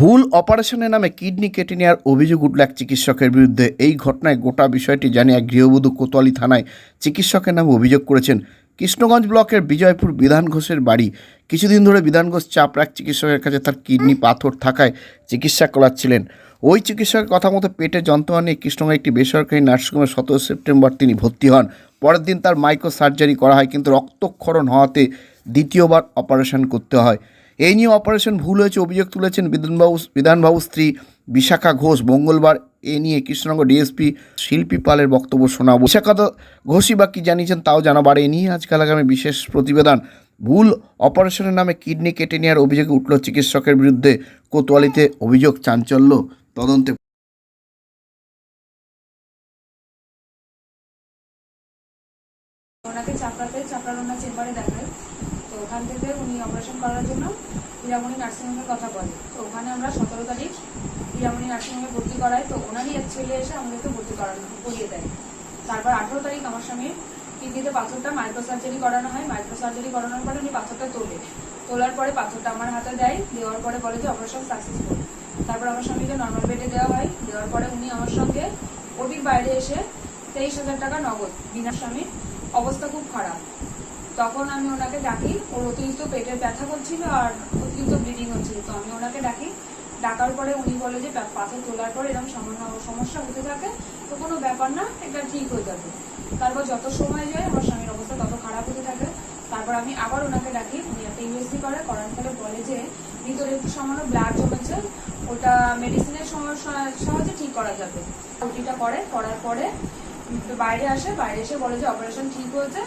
ভুল অপারেশনের নামে কিডনি কেটে নেওয়ার অভিযোগ উঠল এক চিকিৎসকের বিরুদ্ধে। এই ঘটনায় গোটা বিষয়টি জানিয়ে গৃহবধূ কোতোয়ালি থানায় চিকিৎসকের নামে অভিযোগ করেছেন। কৃষ্ণগঞ্জ ব্লকের বিজয়পুর বিধান ঘোষের বাড়ি। কিছুদিন ধরে বিধান ঘোষ চাপড়া এক চিকিৎসকের কাছে তার কিডনি পাথর থাকায় চিকিৎসা করাচ্ছিলেন। ওই চিকিৎসকের কথা মতো পেটে যন্ত্রণা নিয়ে কৃষ্ণগঞ্জ একটি বেসরকারি নার্সিংহোমে সতেরো সেপ্টেম্বর তিনি ভর্তি হন। পরের দিন তার মাইক্রো সার্জারি করা হয়, কিন্তু রক্তক্ষরণ হওয়াতে দ্বিতীয়বার অপারেশন করতে হয়। এই নিয়ে অপারেশন ভুল হয়েছে, অভিযোগ তুলেছেন বিধানবাবু বিধানবাবু স্ত্রী বিশাখা ঘোষ। মঙ্গলবার এ নিয়ে কৃষ্ণনগর ডিএসপি শিল্পী পালের বক্তব্য শোনাবো। বিশাখা ঘোষই বা কী জানিয়েছেন তাও জানাবার এ নিয়ে আজকাল আগামী বিশেষ প্রতিবেদন, ভুল অপারেশনের নামে কিডনি কেটে নেওয়ার অভিযোগে উঠল চিকিৎসকের বিরুদ্ধে। কোতোয়ালিতে অভিযোগ চাঞ্চল্য, তদন্তে ওনাকে চাপড়াতে চেম্বারে দেখাই তো ওখান থেকে উনি অপারেশন করার জন্য হীরামণি নার্সিংহোমের কথা বলে। তো ওখানে আমরা সতেরো তারিখ হীরামণি নার্সিংহোমে ভর্তি করাই। তো ওনারই এক ছেলে এসে আমাদেরকে ভর্তি করানো করিয়ে দেয়। তারপর আঠেরো তারিখ আমার স্বামীর কিডনিতে পাথরটা মাইক্রো সার্জারি করানো হয়। মাইক্রো সার্জারি করানোর পরে উনি পাথরটা তোলে। তোলার পরে পাথরটা আমার হাতে দেয়। দেওয়ার পরে বলে যে অপারেশন সাকসেসফুল তারপর আমার স্বামীকে নর্মাল বেডে দেওয়া হয়। দেওয়ার পরে উনি আমার সঙ্গে ওটির বাইরে এসে তেইশ হাজার টাকা নগদ। বিনা স্বামীর। অবস্থা খুব খারাপ। তখন আমি ওনাকে ডাকি। ওর অতিরিক্ত পেটের ব্যথা করছিল আর অতিরিক্ত ব্লিডিং হচ্ছিল। তো আমি ওনাকে ডাকি। ডাকার পরে উনি বলে যে পাথর তোলার পর এরকম সামান্য সমস্যা হতে থাকে। তো কোনো ব্যাপার না, এটা ঠিক হয়ে যাবে। তারপর যত সময় যায়, আমার স্বামীর অবস্থা তত খারাপ হতে থাকে। তারপর আমি আবার ওনাকে ডাকি। উনি একটা ইউএসডি করে, করার ফলে বলে যে, ভিতরে একটু সামান্য ব্লাড জমেছে। ওটা মেডিসিনের সহজে ঠিক করা যাবে। ওটিটা করে, করার পরে বাইরে আসে। বাইরে এসে বলে যে অপারেশন ঠিক হয়েছে।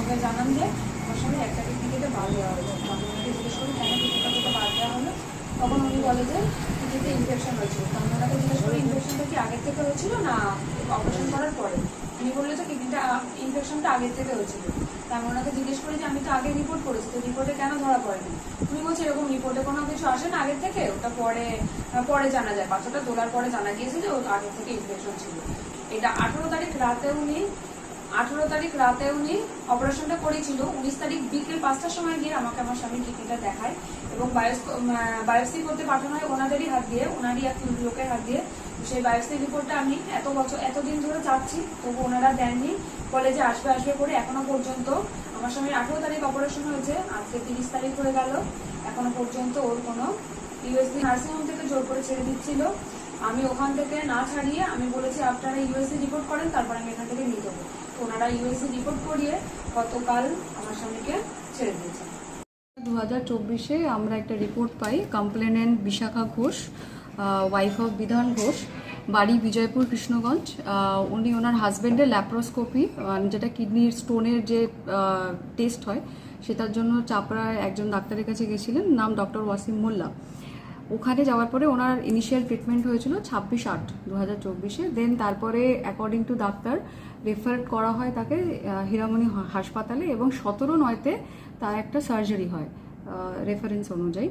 আমাকে জানান যে আমার সঙ্গে একটা কিডনিতে বাদ দেওয়া হলো তো আমি ওনাকে জিজ্ঞেস করি কেন কিডনিটা থেকে বাদ দেওয়া হলো। তখন উনি বলে যে কিডনিতে ইনফেকশন হয়েছিল। তো আমি ওনাকে জিজ্ঞেস করি ইনফেকশনটা কি আগের থেকে হয়েছিল না অপারেশন করার পরে? উনি বলল যে কিডনিটা ইনফেকশনটা আগের থেকে হয়েছিল। তা আমি ওনাকে জিজ্ঞেস করি যে, আমি তো আগে রিপোর্ট করেছি, তো রিপোর্টে কেন ধরা পড়েনি? উনি বলছে, এরকম রিপোর্টে কোনো কিছু আসে না আগের থেকে? ওটা পরে পরে জানা যায়। বাচ্চাটা তোলার পরে জানা গিয়েছে যে ও আগের থেকে ইনফেকশন ছিল। এটা আঠেরো তারিখ রাতে উনি আঠেরো তারিখ রাতে উনি অপারেশনটা করেছিল, উনিশ তারিখ বিকেল পাঁচটার সময় গিয়ে আমাকে আমার স্বামীর কিডনিটা দেখায় এবং বায়োপসি করতে পাঠানো হয় ওনাদেরই হাত দিয়ে, ওনারই এক লোকের হাত দিয়ে। সেই বায়োপসি রিপোর্টটা আমি এত বছর এতদিন ধরে চাচ্ছি, তবু ওনারা দেননি। যে আসবে আসবে করে এখনও পর্যন্ত আমার স্বামীর আঠেরো তারিখ অপারেশন হয়েছে, আজকে তিরিশ তারিখ হয়ে গেল। এখনও পর্যন্ত ওর কোনো ইউএসডি নার্সিংহোম থেকে জোর করে ছেড়ে দিচ্ছিল। আমি ওখান থেকে না ছাড়িয়ে আমি বলেছি, আপনারা ইউএসএ রিপোর্ট করেন, তারপর আমি এখান থেকে নিয়ে যাব। ওনারা ইউএসসি রিপোর্ট করিয়ে গতকাল আমার স্বামীকে ছেড়ে দিয়েছে। দু হাজার চব্বিশে আমরা একটা report pi complainant Bishakha Ghosh wife of Bidhan Ghosh, বাড়ি বিজয়পুর, কৃষ্ণগঞ্জ। উনি ওনার হাজব্যান্ডের ল্যাপ্রোস্কোপি যেটা কিডনির স্টোনের যে টেস্ট হয়, সেটার জন্য চাপড়ায় একজন ডাক্তারের কাছে গেছিলেন, নাম ডক্টর ওয়াসিম মোল্লা। ওখানে যাওয়ার পরে ওনার ইনিশিয়াল ট্রিটমেন্ট হয়েছিল ছাব্বিশ আট দু হাজার চব্বিশে। দেন তারপরে অ্যাকর্ডিং টু ডাক্তার রেফার করা হয় তাকে হীরামণি হাসপাতালে এবং সতেরো নয়তে তার একটা সার্জারি হয় রেফারেন্স অনুযায়ী।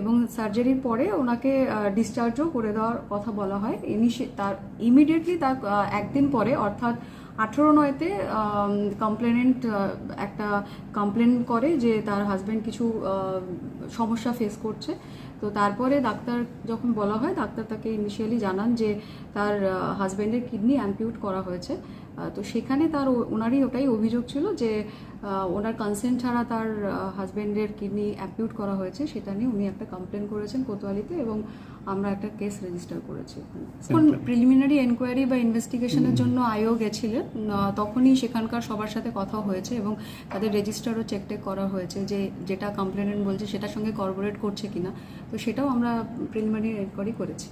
এবং সার্জারির পরে ওনাকে ডিসচার্জও করে দেওয়ার কথা বলা হয়। ইনিশি তার ইমিডিয়েটলি তার একদিন পরে, অর্থাৎ আঠেরো নয়তে কমপ্লেনেন্ট একটা কমপ্লেন করে যে তার হাজব্যান্ড কিছু সমস্যা ফেস করছে। তো তারপরে ডাক্তার যখন বলা হয়, ডাক্তার তাকে ইনিশিয়ালি জানান যে তার হাজব্যান্ডের কিডনি অ্যাম্পিউট করা হয়েছে। তো সেখানে তার ওনারই ওটাই অভিযোগ ছিল যে ওনার কনসেন্ট ছাড়া তার হাজব্যান্ডের কিডনি অ্যাম্পিউট করা হয়েছে সেটা নিয়ে উনি একটা কমপ্লেন করেছেন কোতোয়ালিতে এবং আমরা একটা কেস রেজিস্টার করেছি। এখন প্রিলিমিনারি এনকোয়ারি বা ইনভেস্টিগেশনের জন্য আয়োগ গেছিলেন তখনই সেখানকার সবার সাথে কথা হয়েছে এবং তাদের রেজিস্টারও চেক টেক করা হয়েছে যে যেটা কমপ্লেনেন্ট বলছে সেটার সঙ্গে কর্পোরেট করছে কিনা। তো সেটাও আমরা প্রিলিমিনারি এনকোয়ারি করেছি।